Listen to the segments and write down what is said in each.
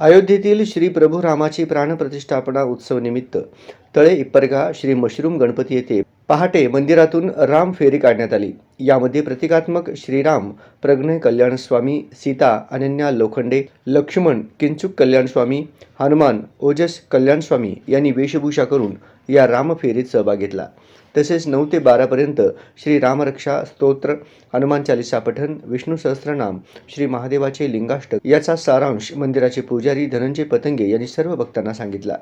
अयोध्येतील श्री प्रभू रामाची प्राणप्रतिष्ठापना उत्सव निमित्त तळे इप्परगा श्री मशरूम गणपती येथे पहाटे मंदिरातून राम फेरी काढण्यात आली. यामध्ये प्रतिकात्मक श्रीराम प्रज्ञ कल्याणस्वामी सीता अनन्या लोखंडे लक्ष्मण किंचुक कल्याणस्वामी हनुमान ओजस कल्याणस्वामी यांनी वेशभूषा करून या राम फेरीत सहभाग घेतला. तसेच नऊ ते बारापर्यंत श्री रामरक्षा स्तोत्र हनुमान चालिसा पठण विष्णू सहस्रनाम श्री महादेवाचे लिंगाष्टक याचा सारांश मंदिराचे पुजारी धनंजय पतंगे यांनी सर्व भक्तांना सांगितला.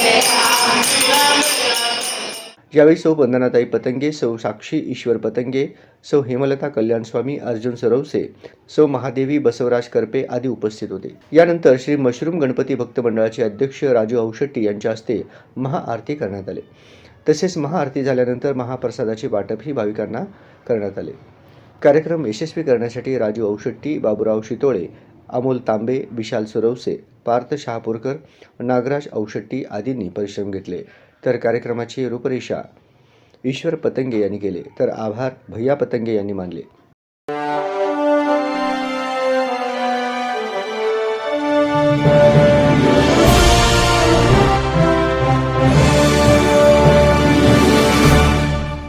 Yeah. यावेळी सौ वंदनाताई पतंगे सौ साक्षी ईश्वर पतंगे सौ हेमलता कल्याणस्वामी अर्जुन सरवसे सौ महादेवी बसवराज करपे आदी उपस्थित होते. यानंतर श्री मशरूम गणपती भक्त मंडळाचे अध्यक्ष राजू औशेट्टी यांच्या हस्ते महाआरती करण्यात आले. तसेच महाआरती झाल्यानंतर महाप्रसादाचे वाटपही भाविकांना करण्यात आले. कार्यक्रम यशस्वी करण्यासाठी राजू औशेट्टी बाबूराव शितोळे अमोल तांबे विशाल सुरवसे पार्थ शहापूरकर नागराज औशेट्टी आदींनी परिश्रम घेतले. तर कार्यक्रमाची रूपरेषा ईश्वर पतंगे यांनी केले. तर आभार भैया पतंगे यांनी मानले.